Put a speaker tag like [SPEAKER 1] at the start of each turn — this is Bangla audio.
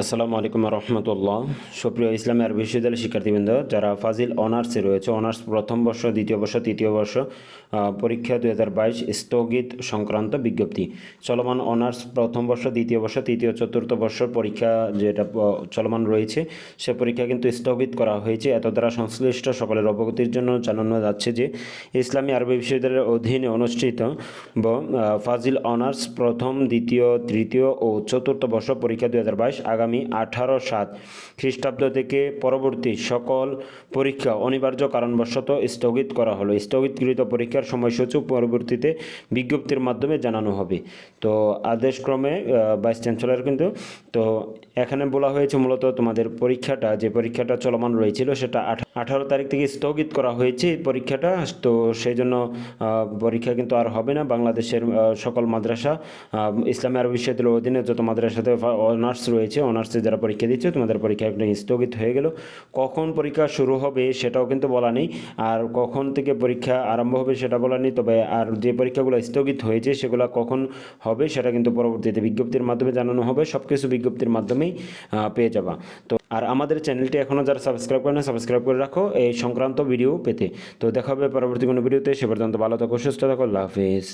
[SPEAKER 1] আসসালামু আলাইকুম রহমতুল্লাহ। সুপ্রিয় ইসলামী আরবি বিশ্ববিদ্যালয়ের শিক্ষার্থীবৃন্দ, যারা ফাজিল অনার্সে রয়েছে, অনার্স প্রথম বর্ষ, দ্বিতীয় বর্ষ, তৃতীয় বর্ষ পরীক্ষা দুই হাজার বাইশ স্থগিত সংক্রান্ত বিজ্ঞপ্তি। চলমান অনার্স প্রথম বর্ষ, দ্বিতীয় বর্ষ, তৃতীয়, চতুর্থ বর্ষ পরীক্ষা যেটা চলমান রয়েছে, সে পরীক্ষা কিন্তু স্থগিত করা হয়েছে। এত দ্বারা সংশ্লিষ্ট সকলের অবগতির জন্য জানানো যাচ্ছে যে, ইসলামী আরবি বিশ্ববিদ্যালয়ের অধীনে অনুষ্ঠিত ফাজিল অনার্স প্রথম, দ্বিতীয়, তৃতীয় ও চতুর্থ বর্ষ পরীক্ষা দু হাজার বাইশ আগামী আঠারো সাত খ্রিস্টাব্দ থেকে পরবর্তী সকল পরীক্ষা অনিবার্য কারণবশত স্থগিত করা হলো। স্থগিতকৃত পরীক্ষার সময়সূচি পরবর্তীতে বিজ্ঞপ্তির মাধ্যমে জানানো হবে। তো আদেশক্রমে ভাইস চ্যান্সেলর কিন্তু, তো এখানে বলা হয়েছে মূলত তোমাদের পরীক্ষাটা, যে পরীক্ষাটা চলমান রয়েছিল সেটা আঠা- আঠারো তারিখ থেকে স্থগিত করা হয়েছে এই পরীক্ষাটা। তো সেই জন্য পরীক্ষা কিন্তু আর হবে না। বাংলাদেশের সকল মাদ্রাসা ইসলামী আরব বিশ্ববিদ্যালয়ের অধীনে যত মাদ্রাসাতে অনার্স রয়েছে অনার্সে যারা পরীক্ষা দিচ্ছে, তোমাদের পরীক্ষা একটা স্থগিত হয়ে গেল। কখন পরীক্ষা শুরু হবে সেটাও কিন্তু বলা নেই। আর কখন থেকে পরীক্ষা আরম্ভ হবে সেটা বলা নেই। তবে আর যে পরীক্ষাগুলো স্থগিত হয়েছে সেগুলো কখন হবে সেটা কিন্তু পরবর্তীতে বিজ্ঞপ্তির মাধ্যমে জানানো হবে। সব কিছু বিজ্ঞপ্তির মাধ্যমেই পেয়ে যাবা। তো, আর আমাদের চ্যানেলটি এখনও যারা সাবস্ক্রাইব করে না সাবস্ক্রাইব করে রাখো এই সংক্রান্ত ভিডিও পেতে। তো দেখা হবে পরবর্তী কোনো ভিডিওতে সে পর্যন্ত ভালো থাকো, সুস্থ থাকো, আল্লাহ হাফিজ।